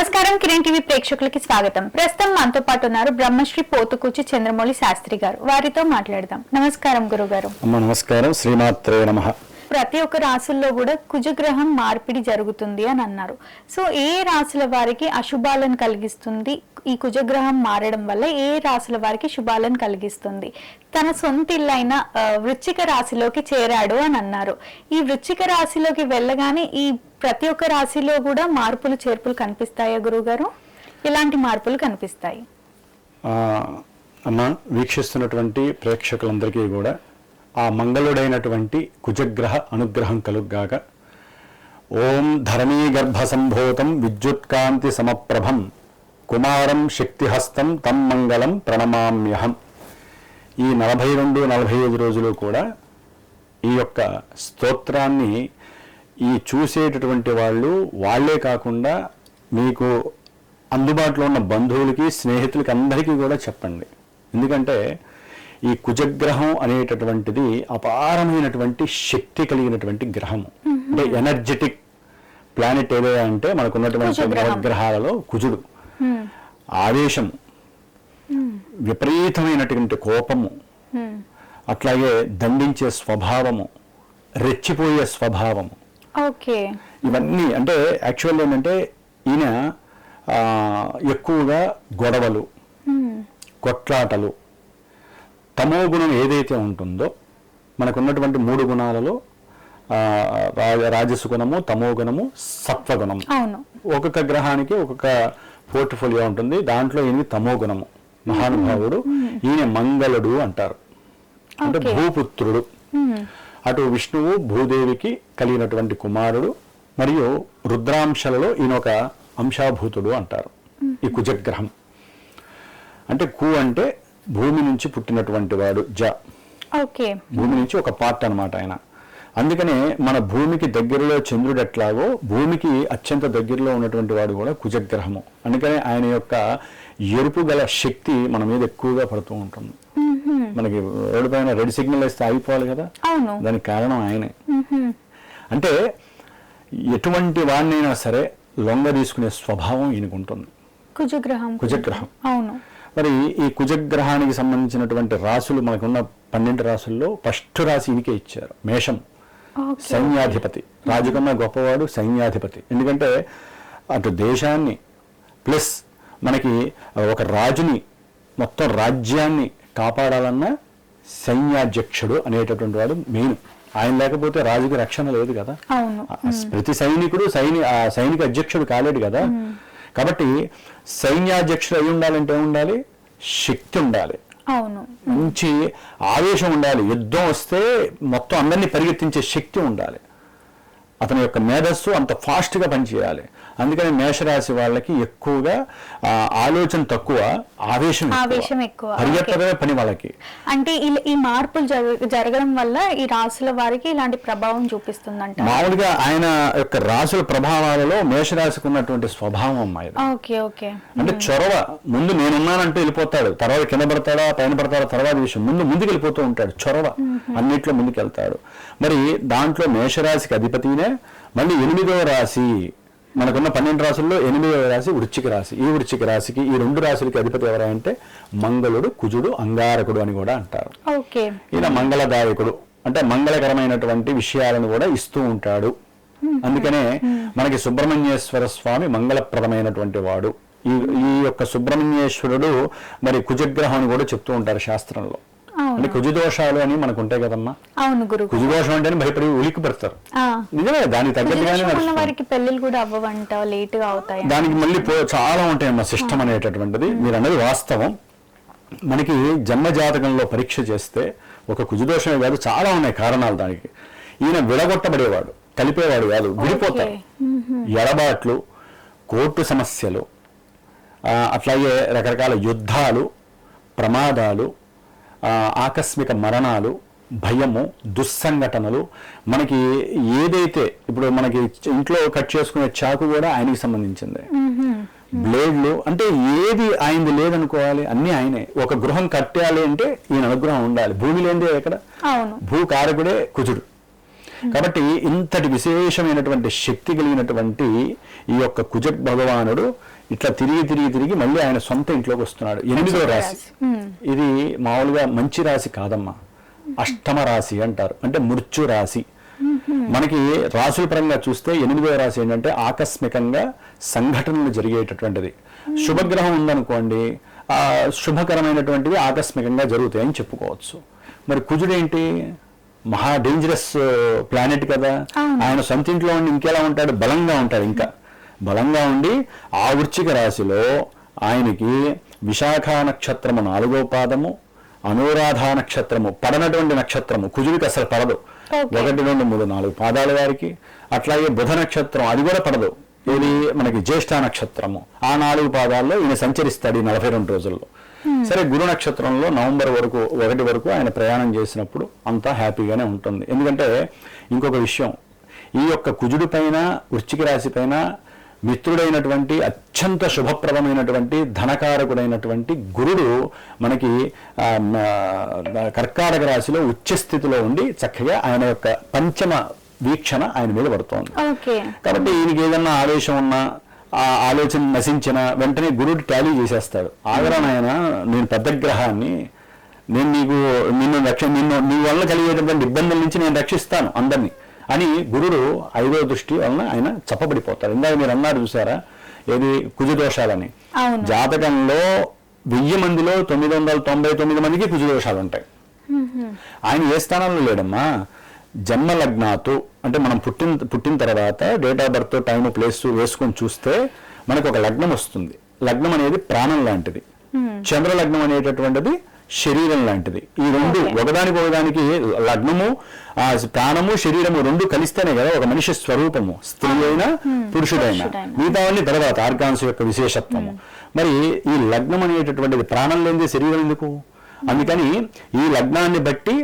నమస్కారం కిరణ్ టీవీ ప్రేక్షకులకి స్వాగతం. ప్రస్తుతం మనతో పాటు ఉన్నారు బ్రహ్మశ్రీ పోతుకూచి చంద్రమౌళి శాస్త్రి గారు. వారితో మాట్లాడదాం. నమస్కారం గురుగారు. నమస్కారం. శ్రీమాత్రే నమ. ప్రతి ఒక్క రాసుల్లో కూడా కుజగ్రహం మార్పిడి జరుగుతుంది అని అన్నారు. సో ఏ రాసుల వారికి అశుభాలను కలిగిస్తుంది? ఈ కుజగ్రహం మారడం వల్ల ఏ రాసుల వారికి శుభాలను కలిగిస్తుంది? తన సొంత ఇల్లైన వృచ్చిక వృశ్చిక రాశిలోకి చేరాడు అని అన్నారు. ఈ వృశ్చిక రాశిలోకి వెళ్ళగానే ఈ ప్రతి ఒక్క రాశిలో కూడా మార్పులు చేర్పులు కనిపిస్తాయా గురుగారు ఇలాంటి మార్పులు కనిపిస్తాయి? అమ్మ వీక్షిస్తున్నటువంటి ప్రేక్షకులందరికీ కూడా ఆ మంగళుడైనటువంటి కుజగ్రహ అనుగ్రహం కలుగ్గాక. ఓం ధరణీ గర్భ విద్యుత్కాంతి సమప్రభం కుమారం శక్తిహస్తం తం మంగళం ప్రణమామ్యహం. ఈ నలభై రెండు నలభై ఐదు రోజులు కూడా ఈ యొక్క స్తోత్రాన్ని ఈ చూసేటటువంటి వాళ్ళు వాళ్ళే కాకుండా మీకు అందుబాటులో ఉన్న బంధువులకి స్నేహితులకి అందరికీ కూడా చెప్పండి. ఎందుకంటే ఈ కుజగ్రహం అనేటటువంటిది అపారమైనటువంటి శక్తి కలిగినటువంటి గ్రహము. అంటే ఎనర్జెటిక్ ప్లానెట్ ఏదో అంటే మనకున్నటువంటి కుజగ్రహం. నవగ్రహాలలో కుజుడు. ఆవేశం విపరీతమైనటువంటి కోపము. అట్లాగే దండించే స్వభావము. రెచ్చిపోయే స్వభావము. ఓకే. ఇవన్నీ అంటే యాక్చువల్ ఏంటంటే ఈయన ఎక్కువగా గొడవలు. కొట్లాటలు తమో గుణం ఏదైతే ఉంటుందో మనకున్నటువంటి మూడు గుణాలలో రాజసు గుణము తమో గుణము సత్వగుణము. ఒక్కొక్క గ్రహానికి ఒక్కొక్క పోర్ట్ఫోలియో ఉంటుంది. దాంట్లో ఈయనకి తమో గుణము. మహానుభావుడు ఈయన మంగళుడు అంటారు. అంటే. భూపుత్రుడు. అటు విష్ణువు భూదేవికి కలిగినటువంటి కుమారుడు మరియు రుద్రాంశలలో ఈయన ఒక అంశాభూతుడు అంటారు. ఈ కుజగ్రహం. అంటే కు అంటే భూమి నుంచి పుట్టినటువంటి వాడు జ. ఓకే. భూమి నుంచి ఒక పార్ట్ అన్నమాట ఆయన. అందుకనే మన భూమికి దగ్గరలో చంద్రుడు ఎట్లాగో భూమికి అత్యంత దగ్గరలో ఉన్నటువంటి వాడు కూడా కుజగ్రహము. అందుకనే ఆయన యొక్క ఎరుపు గల శక్తి మన మీద ఎక్కువగా పడుతూ ఉంటుంది. మనకి రోడ్డు పైన రెడ్ సిగ్నల్ వేస్తే ఆగిపోవాలి కదా? దానికి కారణం ఆయనే. అంటే ఎటువంటి వాడినైనా సరే లొంగ తీసుకునే స్వభావం ఈయనకు ఉంటుంది కుజగ్రహం. కుజగ్రహం. అవును. మరి ఈ కుజగ్రహానికి సంబంధించినటువంటి రాసులు మనకున్న పన్నెండు రాసుల్లో ఫస్ట్ రాశి ఈయనకే ఇచ్చారు. మేషం. సైన్యాధిపతి. రాజు కన్నా గొప్పవాడు సైన్యాధిపతి. ఎందుకంటే అటు దేశాన్ని ప్లస్ మనకి ఒక రాజుని మొత్తం రాజ్యాన్ని కాపాడాలన్న సైన్యాధ్యక్షుడు అనేటటువంటి వాడు మెయిన్. ఆయన లేకపోతే రాజుకి రక్షణ లేదు కదా. ప్రతి సైనికుడు సైని సైనిక అధ్యక్షుడు కాలేడు కదా. కాబట్టి సైన్యాధ్యక్షుడు అయి ఉండాలంటే ఏముండాలి? శక్తి ఉండాలి. అవును. మంచి ఆవేశం ఉండాలి. యుద్ధం వస్తే మొత్తం అందరినీ పరిగెత్తించే శక్తి ఉండాలి. అతని యొక్క మేధస్సు అంత ఫాస్ట్గా పనిచేయాలి. అందుకని మేషరాశి వాళ్ళకి ఎక్కువగా ఆలోచన తక్కువ ఆవేశం ఎక్కువ. ఆవేశం ఎక్కువ. పరిగెత్తడమే పని వాళ్ళకి. అంటే ఈ మార్పులు జరగ- జరగడం వల్ల ఈ రాసుల వారికి ఇలాంటి ప్రభావం చూపిస్తుందంట. మామూలుగా ఆయన యొక్క రాసుల ప్రభావాలలో మేషరాశికి ఉన్నటువంటి స్వభావం అమ్మాయి ఓకే ఓకే. అంటే చొరవ ముందు నేనున్నానంటూ వెళ్ళిపోతాడు. తర్వాత కింద పడతాడా పైన పడతాడా తర్వాత విషయం. ముందు ముందుకు వెళ్ళిపోతూ ఉంటాడు. చొరవ అన్నిట్లో ముందుకు వెళ్తాడు మరి దాంట్లో మేషరాశికి అధిపతినే మళ్ళీ ఎనిమిదవ రాశి మనకున్న పన్నెండు రాశుల్లో ఎనిమిదవ రాశి వృశ్చిక రాశి. ఈ వృశ్చిక రాశికి ఈ రెండు రాశులకి అధిపతి ఎవరంటే మంగళుడు కుజుడు అంగారకుడు అని కూడా అంటారు. ఈయన మంగళదాయకుడు. అంటే మంగళకరమైనటువంటి విషయాలను కూడా ఇస్తూ ఉంటాడు. అందుకనే మనకి సుబ్రహ్మణ్యేశ్వర స్వామి మంగళప్రదమైనటువంటి వాడు. ఈ ఈ యొక్క సుబ్రహ్మణ్యేశ్వరుడు మరి కుజగ్రహం అని కూడా చెప్తూ ఉంటారు శాస్త్రంలో. అంటే కుజదోషాలు అని మనకు ఉంటాయి కదమ్మా. అవును గురు. కుజదోషం అంటే భయపడి ఉలిక్కి పెడతారు నిజమే దానికి తగ్గట్టుగానే వారికి పెళ్ళిళ్ళు కూడా అవ్వవంట లేట్ అవుతాయి? దానికి మళ్ళీ చాలా ఉంటాయమ్మా సిస్టమ్ అనేటటువంటిది. మీరు అన్నది వాస్తవం. మనకి జన్మ జాతకంలో పరీక్ష చేస్తే ఒక కుజదోషమే కాదు చాలా ఉన్నాయి కారణాలు దానికి. ఈయన విడగొట్టబడేవాడు కలిపేవాడు కాదు విడిపోతారు ఎడబాట్లు కోర్టు సమస్యలు అట్లాగే రకరకాల యుద్ధాలు ప్రమాదాలు ఆకస్మిక మరణాలు భయము దుస్సంఘటనలు మనకి ఏదైతే ఇప్పుడు మనకి ఇంట్లో కట్ చేసుకునే చాకు కూడా ఆయనకి సంబంధించింది. బ్లేడ్లు అంటే ఏది ఆయనది లేదనుకోవాలి అన్నీ ఆయనే. ఒక గృహం కట్టాలి అంటే ఈయన అనుగ్రహం ఉండాలి. భూమి లేనిదే ఎక్కడ? అవును. భూకారకుడే కుజుడు. కాబట్టి ఇంతటి విశేషమైనటువంటి శక్తి కలిగినటువంటి ఈ యొక్క కుజ భగవానుడు ఇట్లా తిరిగి తిరిగి తిరిగి మళ్ళీ ఆయన సొంత ఇంట్లోకి వస్తున్నాడు. ఎనిమిదో రాశి. ఇది మామూలుగా మంచి రాశి కాదమ్మా. అష్టమ రాశి అంటారు. అంటే మృత్యు రాశి. మనకి రాశుల పరంగా చూస్తే ఎనిమిదవ రాశి ఏంటంటే ఆకస్మికంగా సంఘటనలు జరిగేటటువంటిది. శుభగ్రహం ఉందనుకోండి ఆ శుభకరమైనటువంటివి ఆకస్మికంగా జరుగుతాయని చెప్పుకోవచ్చు. మరి కుజుడేంటి? మహా డేంజరస్ ప్లానెట్ కదా. ఆయన సొంత ఇంట్లో ఉండి ఇంకెలా ఉంటాడు? బలంగా ఉంటాడు ఇంకా. బలంగా ఉండి ఆ వృశ్చిక రాశిలో ఆయనకి విశాఖ నక్షత్రము నాలుగో పాదము అనురాధ నక్షత్రము పడనటువంటి నక్షత్రము కుజుడికి అసలు పడదు. ఒకటి రెండు మూడు నాలుగు పాదాల వారికి. అట్లాగే బుధ నక్షత్రం అది కూడా పడదు. ఇది మనకి జ్యేష్ఠ నక్షత్రము. ఆ నాలుగు పాదాల్లో ఈయన సంచరిస్తాడు ఈ నలభై రెండు రోజుల్లో. సరే గురు నక్షత్రంలో నవంబర్ వరకు ఒకటి వరకు ఆయన ప్రయాణం చేసినప్పుడు అంతా హ్యాపీగానే ఉంటుంది. ఎందుకంటే ఇంకొక విషయం ఈ యొక్క కుజుడి పైన వృశ్చిక రాశి పైన మిత్రుడైనటువంటి అత్యంత శుభప్రదమైనటువంటి ధనకారకుడైనటువంటి గురుడు మనకి కర్కాటక రాశిలో ఉచ్చ స్థితిలో ఉండి చక్కగా ఆయన యొక్క పంచమ వీక్షణ ఆయన మీద పడుతోంది. కాబట్టి ఈయనకి ఏదన్నా ఆవేశం ఉన్నా ఆ ఆలోచన నశించిన వెంటనే గురుడు టాలీ చేసేస్తాడు. ఆగరా నాయన నేను పెద్ద గ్రహాన్ని నేను నీకు నిన్ను రక్ష నిన్ను నీ వల్ల కలిగేటటువంటి ఇబ్బందుల నుంచి నేను రక్షిస్తాను అందరినీ. అని గురుడు ఐదో దృష్టి వలన ఆయన చప్పబడిపోతాడు. ఇందాక మీరు అన్నారు చూసారా? ఏది? కుజదోషాలని. జాతకంలో వెయ్యి మందిలో తొమ్మిది వందల తొంభై తొమ్మిది మందికి కుజదోషాలు ఉంటాయి ఆయన ఏ స్థానంలో లేడమ్మా? జన్మ లగ్నాతు అంటే మనం పుట్టిన పుట్టిన తర్వాత date of birth time place వేసుకొని చూస్తే మనకు ఒక లగ్నం వస్తుంది. లగ్నం అనేది ప్రాణం లాంటిది. చంద్ర లగ్నం అనేటటువంటిది శరీరం లాంటిది. ఈ రెండు ఒకదానికి ఒకదానికి లగ్నము ఆ ప్రాణము శరీరము రెండు కలిస్తేనే కదా ఒక మనిషి స్వరూపము. స్త్రీ అయినా పురుషుడైనా. మిగతావన్నీ తర్వాత ఆర్గాన్స్ యొక్క విశేషత్వము. మరి ఈ లగ్నం అనేటటువంటిది ప్రాణం లేనిది శరీరం ఎందుకు? అందుకని ఈ లగ్నాన్ని బట్టి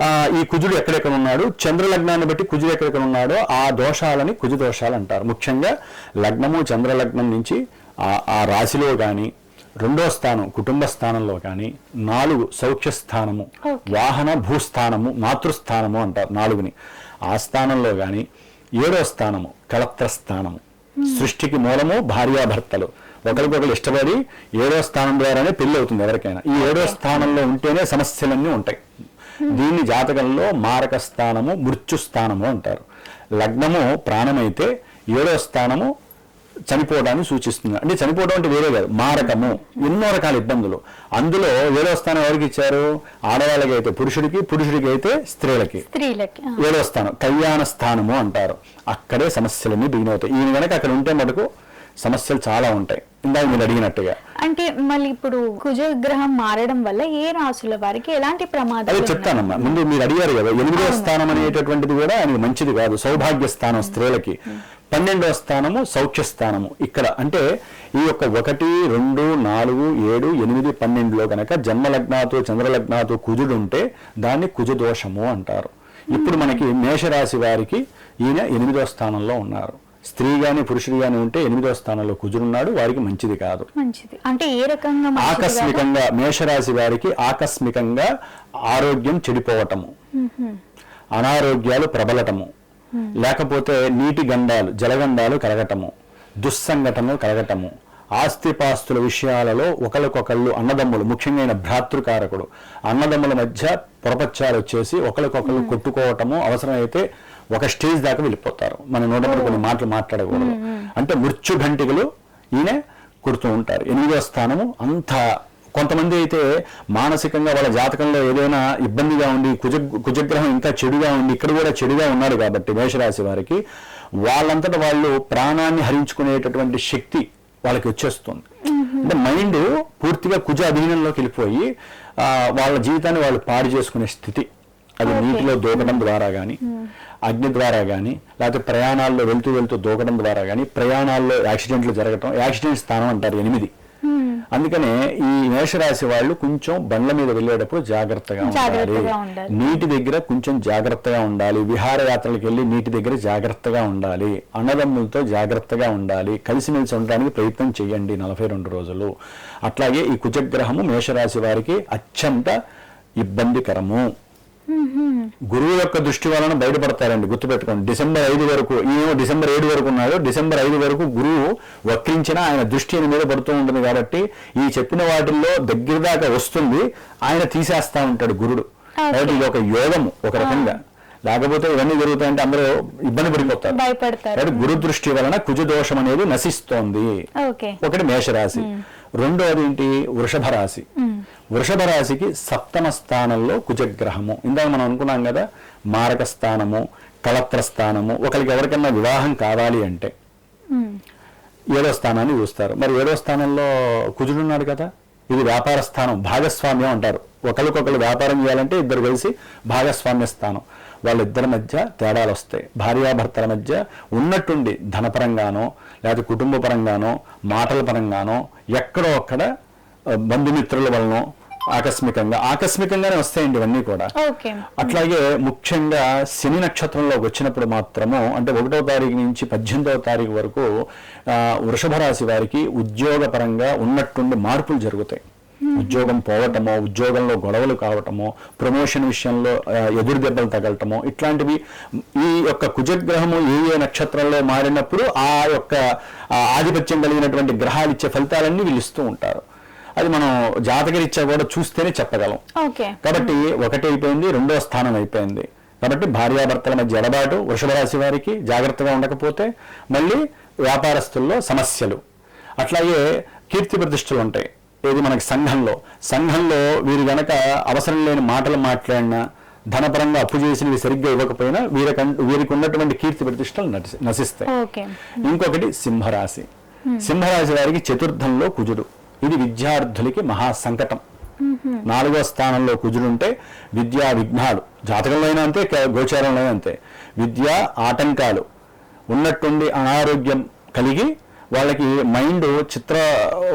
ఆ, ఈ కుజుడు ఎక్కడెక్కడ ఉన్నాడు? చంద్ర లగ్నాన్ని బట్టి కుజుడు ఎక్కడెక్కడ ఉన్నాడో ఆ దోషాలని కుజు దోషాలు అంటారు. ముఖ్యంగా లగ్నము చంద్ర లగ్నం నుంచి ఆ ఆ రాశిలో కానీ రెండో స్థానం కుటుంబ స్థానంలో కానీ నాలుగు సౌఖ్య స్థానము వాహన భూస్థానము మాతృస్థానము అంటారు నాలుగుని. ఆ స్థానంలో కానీ ఏడో స్థానము కళత్ర స్థానము. సృష్టికి మూలము భార్యాభర్తలు. ఒకరికొకరు ఇష్టపడి ఏడో స్థానం ద్వారానే పెళ్ళి అవుతుంది ఎవరికైనా. ఈ ఏడో స్థానంలో ఉంటేనే సమస్యలన్నీ ఉంటాయి. దీన్ని జాతకంలో మారక స్థానము మృత్యు స్థానము అంటారు. లగ్నము ప్రాణమైతే ఏడో స్థానము చనిపోవడాన్ని సూచిస్తుంది. అంటే చనిపోవడం అంటే వేరే కాదు మారకము ఎన్నో రకాల ఇబ్బందులు. అందులో ఏడో స్థానం ఎవరికి ఇచ్చారు? ఆడవాళ్ళకి అయితే పురుషుడికి పురుషుడికి అయితే స్త్రీలకి. ఏడో స్థానం కళ్యాణ స్థానము అంటారు. అక్కడే సమస్యలన్నీ బిగిన్ అవుతాయి. ఈయన కనుక అక్కడ ఉంటే మటుకు సమస్యలు చాలా ఉంటాయి. ఇందాక మీరు అడిగినట్టుగా. అంటే మళ్ళీ ఇప్పుడు కుజ గ్రహం మారడం వల్ల ఏ రాసుల వారికి ఎలాంటి అదే ప్రమాదాలు ఉన్నాయి? చెప్తానమ్మా. ముందు మీరు అడిగారు కదా ఎనిమిదో స్థానం అనేటటువంటిది కూడా ఆయనకి మంచిది కాదు. సౌభాగ్య స్థానం స్త్రీలకి. పన్నెండో స్థానము సౌఖ్య స్థానము. ఇక్కడ అంటే ఈ యొక్క ఒకటి రెండు నాలుగు ఏడు ఎనిమిది పన్నెండులో గనక జన్మలగ్నాతో చంద్రలగ్నాతో కుజుడు ఉంటే దాన్ని కుజదోషము అంటారు. ఇప్పుడు మనకి మేషరాశి వారికి ఈయన ఎనిమిదో స్థానంలో ఉన్నారు. స్త్రీ గాని పురుషుడు గాని ఉంటే ఎనిమిదో స్థానంలో కుజుడున్నాడు వారికి మంచిది కాదు. మంచిది. అంటే ఏ రకంగా? ఆకస్మికంగా మేషరాశి వారికి ఆకస్మికంగా ఆరోగ్యం చెడిపోవటము. అనారోగ్యాలు ప్రబలటము. లేకపోతే నీటి గండాలు జలగండాలు కలగటము దుస్సంఘటనలు కలగటము. ఆస్తిపాస్తుల విషయాలలో ఒకరికొకళ్ళు అన్నదమ్ములు ముఖ్యంగా భ్రాతృకారకుడు. అన్నదమ్ముల మధ్య పొరపచ్చాలు వచ్చేసి ఒకరికొకళ్ళు కొట్టుకోవటము అవసరమైతే ఒక స్టేజ్ దాకా వెళ్ళిపోతారు. మన నోటప్పుడు కొన్ని మాటలు మాట్లాడకూడదు. అంటే మృత్యు ఘంటికలు ఈయన కొడుతూ ఉంటారు. ఎనిమిదో స్థానము అంత కొంతమంది అయితే మానసికంగా వాళ్ళ జాతకంలో ఏదైనా ఇబ్బందిగా ఉండి కుజ కుజగ్రహం ఇంకా చెడుగా ఉండి ఇక్కడ కూడా చెడుగా ఉన్నారు కాబట్టి మేషరాశి వారికి వాళ్ళంతటా వాళ్ళు ప్రాణాన్ని హరించుకునేటటువంటి శక్తి వాళ్ళకి వచ్చేస్తుంది. అంటే మైండ్ పూర్తిగా కుజ అధీనంలోకి వెళ్ళిపోయి ఆ, వాళ్ళ జీవితాన్ని వాళ్ళు పాడు చేసుకునే స్థితి. అది నీటిలో దూకడం ద్వారా కానీ అగ్ని ద్వారా కానీ లేకపోతే ప్రయాణాల్లో వెళ్తూ వెళ్తూ దూకడం ద్వారా కానీ ప్రయాణాల్లో యాక్సిడెంట్లు జరగటం యాక్సిడెంట్ స్థానం అంటారు ఎనిమిది. అందుకనే ఈ మేషరాశి వాళ్ళు కొంచెం బండ్ల మీద వెళ్ళేటప్పుడు జాగ్రత్తగా ఉండాలి. జాగ్రత్తగా ఉండాలి. నీటి దగ్గర కొంచెం జాగ్రత్తగా ఉండాలి. విహారయాత్రలకు వెళ్ళి నీటి దగ్గర జాగ్రత్తగా ఉండాలి. అన్నదమ్ములతో జాగ్రత్తగా ఉండాలి. కలిసిమెలిసి ఉండడానికి ప్రయత్నం చేయండి నలభై రెండు రోజులు. అట్లాగే ఈ కుజగ్రహము మేషరాశి వారికి అత్యంత ఇబ్బందికరము. గురువు యొక్క దృష్టి వలన బయటపడతారండి గుర్తుపెట్టుకోండి. డిసెంబర్ ఐదు వరకు ఈయన డిసెంబర్ ఏడు వరకు ఉన్నాడు. డిసెంబర్ ఐదు వరకు గురువు వక్రించిన ఆయన దృష్టి ఆయన మీద పడుతూ ఉంటుంది కాబట్టి ఈ చెప్పిన వాటిల్లో దగ్గర దాకా వస్తుంది ఆయన తీసేస్తా ఉంటాడు గురుడు. కాబట్టి ఇది ఒక యోగము ఒక రకంగా. లేకపోతే ఇవన్నీ జరుగుతాయంటే అందరూ ఇబ్బంది పడిపోతారు. భయపడతారు. గురు దృష్టి వలన కుజ దోషం అనేది నశిస్తోంది. ఒకటి మేషరాశి. రెండోది ఏంటి? వృషభ రాశి. వృషభ రాశికి సప్తమ స్థానంలో కుజగ్రహము. ఇందాక మనం అనుకున్నాం కదా మారక స్థానము కలత్ర స్థానము ఒకరికి ఎవరికైనా వివాహం కావాలి అంటే ఏడో స్థానాన్ని చూస్తారు. మరి ఏడో స్థానంలో కుజుడు ఉన్నాడు కదా ఇది వ్యాపార స్థానం భాగస్వామ్యం అంటారు. ఒకరికొకరు వ్యాపారం చేయాలంటే ఇద్దరు కలిసి భాగస్వామ్య స్థానం. వాళ్ళిద్దరి మధ్య తేడాలు వస్తాయి. భార్యాభర్తల మధ్య ఉన్నట్టుండి ధనపరంగానో లేదా కుటుంబ పరంగానో మాటల పరంగానో ఎక్కడో అక్కడ బంధుమిత్రుల వలనో ఆకస్మికంగా. ఆకస్మికంగానే వస్తాయండి ఇవన్నీ కూడా. అట్లాగే ముఖ్యంగా శని నక్షత్రంలోకి వచ్చినప్పుడు మాత్రము అంటే ఒకటో తారీఖు నుంచి పద్దెనిమిదవ తారీఖు వరకు వృషభ రాశి వారికి ఉద్యోగపరంగా ఉన్నట్టుండి మార్పులు జరుగుతాయి. ఉద్యోగం పోవటమో ఉద్యోగంలో గొడవలు కావటమో ప్రమోషన్ విషయంలో ఎదురు దెబ్బలు తగలటమో ఇట్లాంటివి ఈ యొక్క కుజగ్రహము ఏ ఏ నక్షత్రంలో మారినప్పుడు ఆ యొక్క ఆధిపత్యం కలిగినటువంటి గ్రహాలు ఇచ్చే ఫలితాలన్నీ వీళ్ళు ఇస్తూ ఉంటారు. అది మనం జాతకరీత్యా కూడా చూస్తేనే చెప్పగలం. కాబట్టి ఒకటి అయిపోయింది రెండో స్థానం అయిపోయింది. కాబట్టి భార్యాభర్తల మధ్య ఎడబాటు వృషభ రాశి వారికి జాగ్రత్తగా ఉండకపోతే మళ్ళీ వ్యాపారస్తుల్లో సమస్యలు. అట్లాగే కీర్తి ప్రతిష్టలు ఉంటాయి. ఏది మనకి సంఘంలో. సంఘంలో వీరు గనక అవసరం లేని మాటలు మాట్లాడినా ధనపరంగా అప్పు చేసినవి సరిగ్గా ఇవ్వకపోయినా వీరికం వీరికి ఉన్నటువంటి కీర్తి ప్రతిష్టలు నటి- నశిస్తాయి. ఇంకొకటి సింహరాశి. సింహరాశి వారికి చతుర్థంలో కుజుడు. ఇది విద్యార్థులకి మహా సంకటం నాలుగో స్థానంలో కుజుడుంటే విద్యా విఘ్నాలు. జాతకంలో అయినా అంతే గోచారంలో అంతే. విద్యా ఆటంకాలు. ఉన్నట్టుండి అనారోగ్యం కలిగి వాళ్ళకి మైండ్ చిత్ర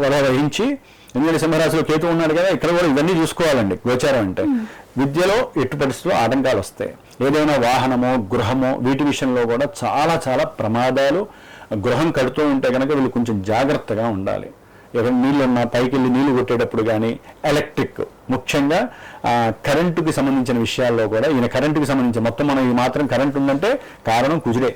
వల వహించి ఎందుకంటే సింహరాశిలో కేతు ఉన్నాడు కదా ఇక్కడ కూడా ఇవన్నీ చూసుకోవాలండి గోచారం అంటే. విద్యలో ఎట్టు పరిస్థితుల్లో ఆటంకాలు వస్తాయి. ఏదైనా వాహనమో గృహమో వీటి విషయంలో కూడా చాలా చాలా ప్రమాదాలు గృహం కడుతూ ఉంటే కనుక వీళ్ళు కొంచెం జాగ్రత్తగా ఉండాలి. నీళ్ళు ఉన్నా పైకి వెళ్ళి నీళ్ళు కొట్టేటప్పుడు కానీ ఎలక్ట్రిక్ ముఖ్యంగా కరెంటుకి సంబంధించిన విషయాల్లో కూడా ఈయన కరెంటుకి సంబంధించి మొత్తం మనం ఈ మాత్రం కరెంట్ ఉందంటే కారణం కుజుడే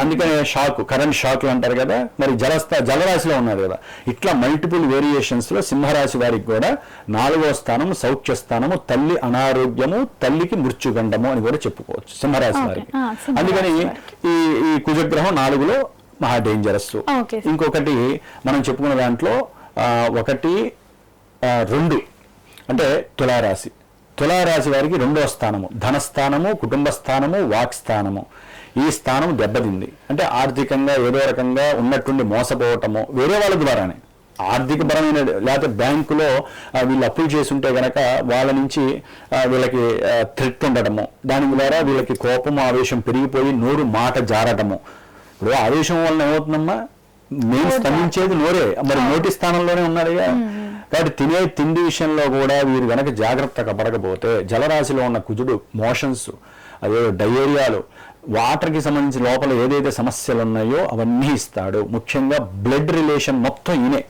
అందుకనే షాక్ కరెంట్ షాక్లు అంటారు కదా మరి జలస్థ జలరాశిలో ఉన్నారు కదా ఇట్లా మల్టిపుల్ వేరియేషన్స్లో సింహరాశి వారికి కూడా నాలుగో స్థానం సౌఖ్య స్థానము తల్లి అనారోగ్యము తల్లికి మృత్యుగండము అని కూడా చెప్పుకోవచ్చు సింహరాశి. వారికి అందుకని. ఈ ఈ కుజగ్రహం నాలుగులో మహా డేంజరస్. ఇంకొకటి మనం చెప్పుకున్న దాంట్లో ఒకటి రెండు. అంటే తులారాశి. తులారాశి వారికి రెండో స్థానము. ధనస్థానము కుటుంబ స్థానము వాక్ స్థానము ఈ స్థానం దెబ్బతింది. అంటే ఆర్థికంగా ఏదో రకంగా ఉన్నట్టుండి మోసపోవటము. వేరే వాళ్ళ ద్వారానే. ఆర్థిక పరమైన లేకపోతే బ్యాంకులో వీళ్ళు అప్పులు చేసి ఉంటే గనక వాళ్ళ నుంచి వీళ్ళకి థ్రెట్ ఉండటము దాని ద్వారా వీళ్ళకి కోపం ఆవేశం పెరిగిపోయి నోరు మాట జారటము. ఇప్పుడు ఆవేశం వలన ఏమవుతుందమ్మా? మెయిన్ స్పందించేది నోరే. మరి నోటి స్థానంలోనే ఉన్నాడుగా కాబట్టి తినే తిండి విషయంలో కూడా వీరు గనక జాగ్రత్తగా పడకపోతే జలరాశిలో ఉన్న కుజుడు మోషన్స్ అదే డయేరియాలు వాటర్కి సంబంధించి లోపల ఏదైతే సమస్యలు ఉన్నాయో అవన్నీ ఇస్తాడు. ముఖ్యంగా బ్లడ్ రిలేషన్ మొత్తం ఈయనే.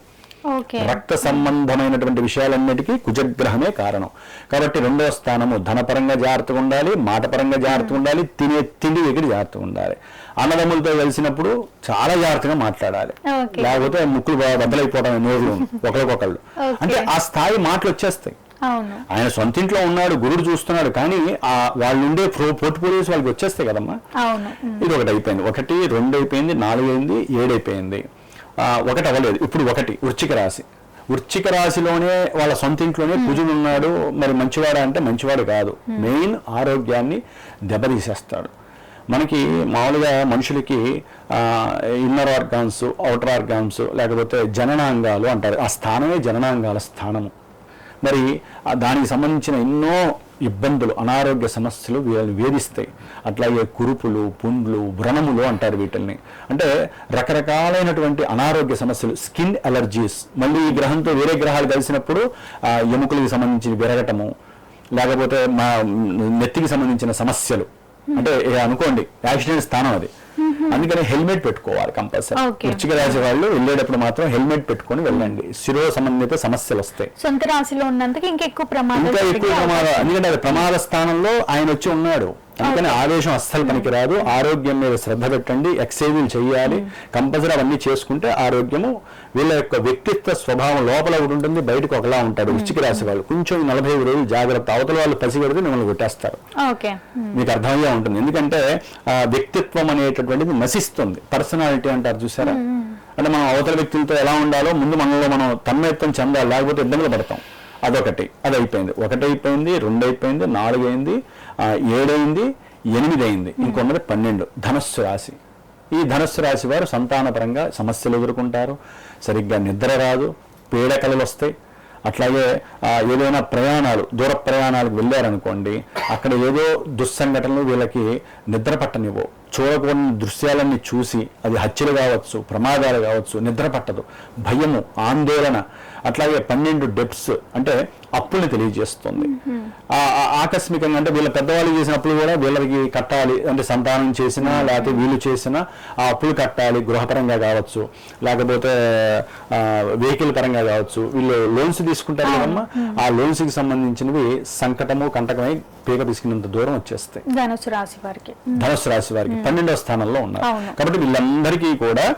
రక్త సంబంధమైనటువంటి విషయాలన్నిటికీ కుజగ్రహమే కారణం. కాబట్టి రెండో స్థానము ధనపరంగా జాగ్రత్తగా ఉండాలి మాటపరంగా జాగ్రత్తగా ఉండాలి తినే తిండి దగ్గర జాగ్రత్తగా ఉండాలి. అన్నదమ్ములతో కలిసినప్పుడు చాలా జాగ్రత్తగా మాట్లాడాలి. లేకపోతే ముక్కులు బద్దలైపోవడం నోరు ఒకరికొకళ్ళు. అంటే ఆ స్థాయి మాటలు వచ్చేస్తాయి. ఆయన సొంత ఇంట్లో ఉన్నాడు గురుడు చూస్తున్నాడు కానీ ఆ వాళ్ళు ఉండే పోర్ట్ఫోలియోస్ వాళ్ళకి వచ్చేస్తాయి కదమ్మా. ఇది ఒకటి అయిపోయింది. ఒకటి రెండు అయిపోయింది నాలుగు అయింది ఏడు అయిపోయింది. ఒకటి అవ్వలేదు. ఇప్పుడు ఒకటి వృచ్చిక రాశి. వృచ్చిక రాశిలోనే వాళ్ళ సొంత ఇంట్లోనే కుజుడు ఉన్నాడు. మరి మంచివాడా అంటే మంచివాడు కాదు. మెయిన్ ఆరోగ్యాన్ని దెబ్బతీసేస్తాడు. మనకి మామూలుగా మనుషులకి ఇన్నర్ ఆర్గాన్స్ అవుటర్ ఆర్గాన్స్ లేకపోతే జననాంగాలు అంటారు. ఆ స్థానమే జననాంగాల స్థానము. మరి దానికి సంబంధించిన ఎన్నో ఇబ్బందులు అనారోగ్య సమస్యలు వీళ్ళని వేధిస్తాయి. అట్లాగే కురుపులు పుండ్లు వ్రణములు అంటారు వీటిల్ని. అంటే రకరకాలైనటువంటి అనారోగ్య సమస్యలు స్కిన్ అలర్జీస్ మళ్ళీ ఈ గ్రహంతో వేరే గ్రహాలు కలిసినప్పుడు ఆ ఎముకలకు సంబంధించి విరగటము లేకపోతే మా నెత్తికి సంబంధించిన సమస్యలు. అంటే అనుకోండి యాక్సిడెంట్ స్థానం అది. అందుకని హెల్మెట్ పెట్టుకోవాలి కంపల్సరీ. వృచ్చిక రాశి వాళ్ళు వెళ్ళేటప్పుడు మాత్రం హెల్మెట్ పెట్టుకొని వెళ్ళండి. శిరో సంబంధిత సమస్యలు వస్తాయి. సొంత రాశిలో ఉన్నందుకు ఇంకా ఎక్కువ ప్రమాదం ఇంకా ఎక్కువ ప్రమాదం. ఎందుకంటే ప్రమాద స్థానంలో ఆయన వచ్చి ఉన్నాడు. అందుకని ఆవేశం అస్సలు పనికిరాదు. ఆరోగ్యం మీద శ్రద్ధ పెట్టండి ఎక్సైజులు చేయాలి కంపల్సరీ అవన్నీ చేసుకుంటే ఆరోగ్యము వీళ్ళ యొక్క వ్యక్తిత్వ స్వభావం లోపల ఒకటి ఉంటుంది బయటకు ఒకలా ఉంటాడు. వృశ్చిక రాశి వాళ్ళు కొంచెం నలభై ఐదు రోజులు జాగ్రత్త. అవతల వాళ్ళు పసిగడితే మిమ్మల్ని కొట్టేస్తారు. మీకు అర్థమయ్యే ఉంటుంది. ఎందుకంటే ఆ వ్యక్తిత్వం అనేటటువంటిది నశిస్తుంది. పర్సనాలిటీ అంటారు చూసారా? అంటే మనం అవతల వ్యక్తులతో ఎలా ఉండాలో ముందు మనలో మనం తన్మయత్వం చెందాలి లేకపోతే ఇబ్బందులు పడతాం. అదొకటి. అది అయిపోయింది ఒకటి అయిపోయింది రెండు అయిపోయింది నాలుగు అయింది ఆ, ఏడైంది ఎనిమిది అయింది ఇంకొన్నది పన్నెండు. ధనస్సు రాశి. ఈ ధనస్సు రాశి వారు సంతానపరంగా సమస్యలు ఎదుర్కొంటారు. సరిగ్గా నిద్ర రాదు పీడకలలు వస్తాయి. అట్లాగే ఏదైనా ప్రయాణాలు దూర ప్రయాణాలకు వెళ్ళారనుకోండి అక్కడ ఏదో దుస్సంఘటనలు వీళ్ళకి నిద్ర పట్టనివ్వవు చూడకూడని దృశ్యాలన్నీ చూసి అది హత్యలు కావచ్చు ప్రమాదాలు కావచ్చు నిద్ర పట్టదు. భయము ఆందోళన. అట్లాగే పన్నెండు డెప్స్ అంటే అప్పుల్ని తెలియజేస్తుంది. ఆకస్మికంగా అంటే వీళ్ళ పెద్దవాళ్ళు చేసిన అప్పులు కూడా వీళ్ళకి కట్టాలి. అంటే సంతానం చేసినా లేకపోతే వీళ్ళు చేసినా ఆ అప్పులు కట్టాలి. గృహపరంగా కావచ్చు లేకపోతే వెహికల్ పరంగా కావచ్చు. వీళ్ళు లోన్స్ తీసుకుంటారు కదమ్మా. ఆ లోన్స్కి సంబంధించినవి సంకటము కంటకమై పీక పిసికినంత దూరం వచ్చేస్తాయి. ధనుసు రాశి వారికి. ధనుసు రాశి వారికి పన్నెండవ స్థానంలో ఉన్నారు. కాబట్టి వీళ్ళందరికీ కూడా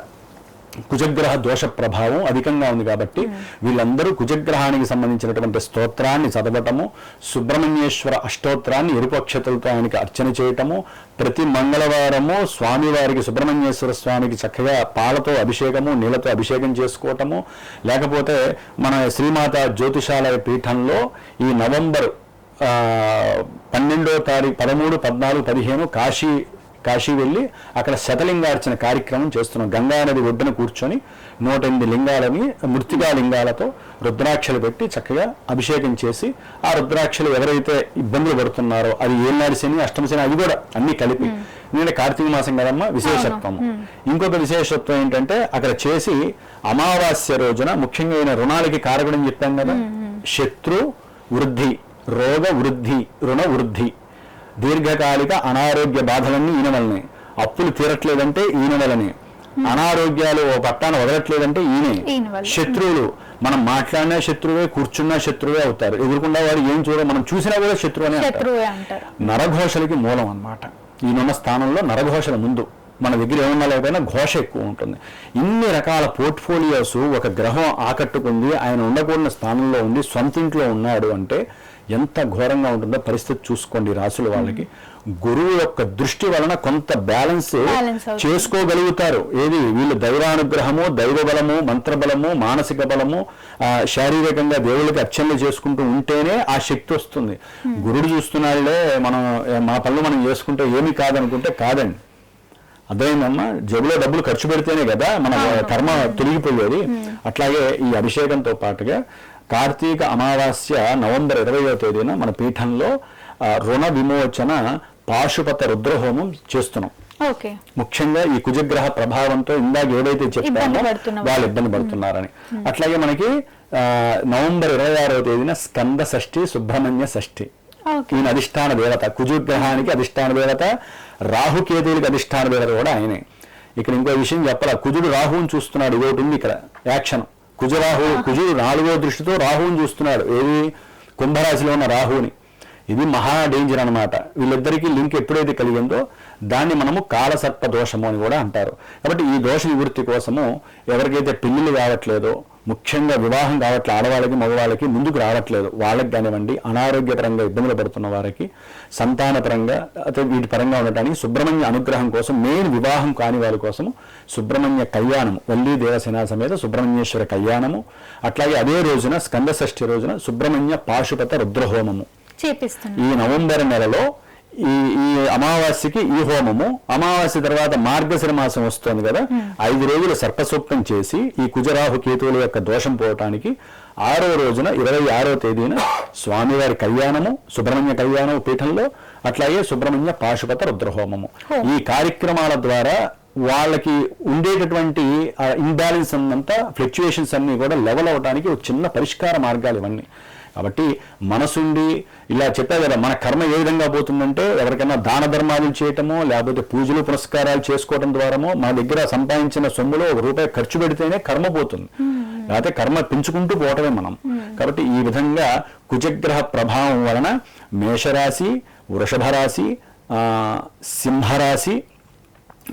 కుజగ్రహ దోష ప్రభావం అధికంగా ఉంది కాబట్టి వీళ్ళందరూ కుజగ్రహానికి సంబంధించినటువంటి స్తోత్రాన్ని చదవటము సుబ్రహ్మణ్యేశ్వర అష్టోత్తరాన్ని ఎరుపు అక్షతలతో ఆయనకి అర్చన చేయటము ప్రతి మంగళవారము స్వామివారికి సుబ్రహ్మణ్యేశ్వర స్వామికి చక్కగా పాలతో అభిషేకము నీళ్ళతో అభిషేకం చేసుకోవటము లేకపోతే మన శ్రీమాత జ్యోతిషాలయ పీఠంలో ఈ నవంబర్ పన్నెండో తారీఖు పదమూడు పద్నాలుగు పదిహేను కాశీ కాశీ వెళ్ళి అక్కడ శతలింగార్చన కార్యక్రమం చేస్తున్నాం. గంగా నది ఒడ్డున కూర్చొని నూట ఎనిమిది లింగాలని మృతికా లింగాలతో రుద్రాక్షలు పెట్టి చక్కగా అభిషేకం చేసి ఆ రుద్రాక్షలు ఎవరైతే ఇబ్బందులు పడుతున్నారో అది ఏళ్ళనాడి శని అష్టమ శని అది కూడా అన్ని కలిపి నేను కార్తీక మాసం కదమ్మా విశేషత్వం ఇంకొక విశేషత్వం ఏంటంటే అక్కడ చేసి అమావాస్య రోజున ముఖ్యంగా ఈయన రుణాలకి కారకుడని చెప్పాం కదా. శత్రు వృద్ధి రోగ వృద్ధి రుణ వృద్ధి. దీర్ఘకాలిక అనారోగ్య బాధలన్నీ ఈయన వల్లనే. అప్పులు తీరట్లేదంటే ఈయన వల్లనే. అనారోగ్యాలు ఓ పట్టాన వదలట్లేదంటే ఈయనే. శత్రువులు. మనం మాట్లాడినా శత్రువే కూర్చున్నా శత్రువే అవుతారు. ఎదుర్కొన్న వాడు ఏం చూడ మనం చూసినా కూడా శత్రువు అనే నరఘోషలకి మూలం అన్నమాట. ఈయనున్న స్థానంలో నరఘోషల ముందు. మన దగ్గర ఏమన్నా లేకపోయినా ఘోష ఎక్కువ ఉంటుంది. ఇన్ని రకాల పోర్ట్ఫోలియోస్ ఒక గ్రహం ఆకట్టుకుంది ఆయన ఉండకూడిన స్థానంలో ఉండి సొంత ఇంట్లో ఉన్నాడు అంటే ఎంత ఘోరంగా ఉంటుందో పరిస్థితి చూసుకోండి రాసుల వాళ్ళకి. గురువు యొక్క దృష్టి వలన కొంత బ్యాలెన్స్. చేసుకోగలుగుతారు. ఏది? వీళ్ళు దైవానుగ్రహము దైవ బలము మంత్రబలము మానసిక బలము ఆ, శారీరకంగా దేవుళ్ళకి అర్చనలు చేసుకుంటూ ఉంటేనే ఆ శక్తి వస్తుంది. గురుడు చూస్తున్నాడులే మనం మా పనులు మనం చేసుకుంటే ఏమీ కాదనుకుంటే కాదండి. అర్థమైందమ్మా జేబులో డబ్బులు ఖర్చు పెడితేనే కదా మన కర్మ తొలగిపోయేది. అట్లాగే ఈ అభిషేకంతో పాటుగా కార్తీక అమావాస్య నవంబర్ ఇరవయో తేదీన మన పీఠంలో రుణ విమోచన పాశుపత రుద్రహోమం చేస్తున్నాం. ముఖ్యంగా ఈ కుజగ్రహ ప్రభావంతో ఇందాక ఏదైతే చెప్పామో వాళ్ళు ఇబ్బంది పడుతున్నారని. అట్లాగే మనకి నవంబర్ ఇరవై ఆరవ తేదీన స్కంద షష్ఠి సుబ్రహ్మణ్య షష్ఠి. ఈయన అధిష్టాన దేవత కుజుగ్రహానికి అధిష్టాన దేవత రాహుకేతువులకి అధిష్టాన దేవత కూడా ఆయనే. ఇక్కడ ఇంకో విషయం చెప్పాల? కుజుడు రాహువుని చూస్తున్నాడు. ఇది ఒకటి ఉంది ఇక్కడ. యాక్షన్. కుజరాహు కుజుడు నాలుగో దృష్టితో రాహువుని చూస్తున్నాడు. ఏది? కుంభరాశిలో ఉన్న రాహువుని. ఇది మహా డేంజర్ అన్నమాట. వీళ్ళిద్దరికీ లింక్ ఎప్పుడైతే కలిగిందో దాన్ని మనము కాలసర్ప దోషము అని కూడా అంటారు. కాబట్టి ఈ దోష నివృత్తి కోసము ఎవరికైతే పెళ్ళిళ్ళు కావట్లేదో ముఖ్యంగా వివాహం కావట్లే ఆడవాళ్ళకి మగవాళ్ళకి ముందుకు రావట్లేదు. వాళ్ళకి కానివ్వండి అనారోగ్యపరంగా ఇబ్బందులు పడుతున్న వారికి సంతానపరంగా అయితే వీటి పరంగా ఉండటానికి సుబ్రహ్మణ్య అనుగ్రహం కోసం మెయిన్ వివాహం కాని వారి కోసము సుబ్రహ్మణ్య కళ్యాణము వల్లి దేవసేన సమేత సుబ్రహ్మణ్యేశ్వర కళ్యాణము అట్లాగే అదే రోజున స్కంద షష్ఠి రోజున సుబ్రహ్మణ్య పాశుపత రుద్రహోమము. ఈ నవంబర్ నెలలో ఈ ఈ అమావాస్యకి ఈ హోమము అమావాస్య తర్వాత మార్గశిర మాసం వస్తుంది కదా ఐదు రోజులు సర్పసూక్తం చేసి ఈ కుజరాహు కేతువుల యొక్క దోషం పోవటానికి ఆరో రోజున ఇరవై ఆరో తేదీన స్వామివారి కళ్యాణము సుబ్రహ్మణ్య కళ్యాణం పీఠంలో అట్లాగే సుబ్రహ్మణ్య పాశుపత రుద్రహోమము. ఈ కార్యక్రమాల ద్వారా వాళ్ళకి ఉండేటటువంటి ఇంబ్యాలెన్స్ అంతా ఫ్లక్చుయేషన్స్ అన్ని కూడా లెవెల్ అవడానికి ఒక చిన్న పరిష్కార మార్గాలు ఇవన్నీ. కాబట్టి మనసుండి ఇలా చెప్పా కదా మన కర్మ ఏ విధంగా పోతుందంటే ఎవరికైనా దాన ధర్మాలు చేయటమో లేకపోతే పూజలు పురస్కారాలు చేసుకోవడం ద్వారామో మన దగ్గర సంపాదించిన సొమ్ములో ఒక రూపాయి ఖర్చు పెడితేనే కర్మ పోతుంది. లేకపోతే కర్మ పెంచుకుంటూ పోవటమే మనం. కాబట్టి ఈ విధంగా కుజగ్రహ ప్రభావం వలన మేషరాశి వృషభ రాశి సింహరాశి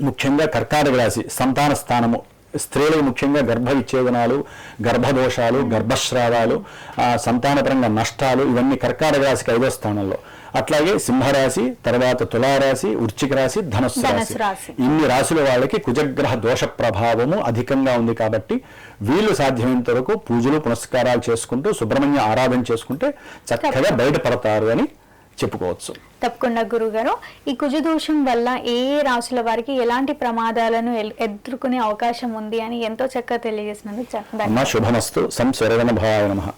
ముఖ్యంగా కర్కాటక రాశి సంతాన స్థానము. స్త్రీలకు ముఖ్యంగా గర్భ విచ్ఛేదనాలు గర్భదోషాలు గర్భస్రావాలు ఆ, సంతానపరంగా నష్టాలు ఇవన్నీ కర్కాటక రాశికి ఐదో స్థానంలో. అట్లాగే సింహరాశి తర్వాత తులారాశి వృశ్చిక రాశి ధనుస్సు రాశి. ఇన్ని రాశుల వాళ్ళకి కుజగ్రహ దోష ప్రభావము అధికంగా ఉంది కాబట్టి వీళ్ళు సాధ్యమైనంత వరకు పూజలు పునస్కారాలు చేసుకుంటూ సుబ్రహ్మణ్య ఆరాధన చేసుకుంటే చక్కగా బయటపడతారు అని చెప్పుకోవచ్చు. తప్పకుండా గురుగారు ఈ కుజదోషం వల్ల ఏ ఏ రాశుల వారికి ఎలాంటి ప్రమాదాలను ఎదుర్కొనే అవకాశం ఉంది అని ఎంతో చక్కగా తెలియజేసినందుకు శుభమస్తు. నమః.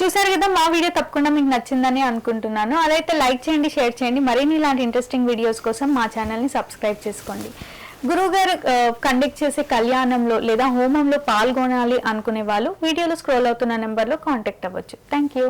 చూసారు కదా మా వీడియో తప్పకుండా మీకు నచ్చిందని అనుకుంటున్నాను. అదైతే లైక్ చేయండి షేర్ చేయండి. మరిన్ని ఇలాంటి ఇంట్రెస్టింగ్ వీడియోస్ కోసం మా ఛానల్ని సబ్స్క్రైబ్ చేసుకోండి. గురువుగారు కండక్ట్ చేసే కళ్యాణంలో లేదా హోమంలో పాల్గొనాలి అనుకునే వాళ్ళు వీడియోలో స్క్రోల్ అవుతున్న నెంబర్లో కాంటాక్ట్ అవ్వచ్చు. Thank you.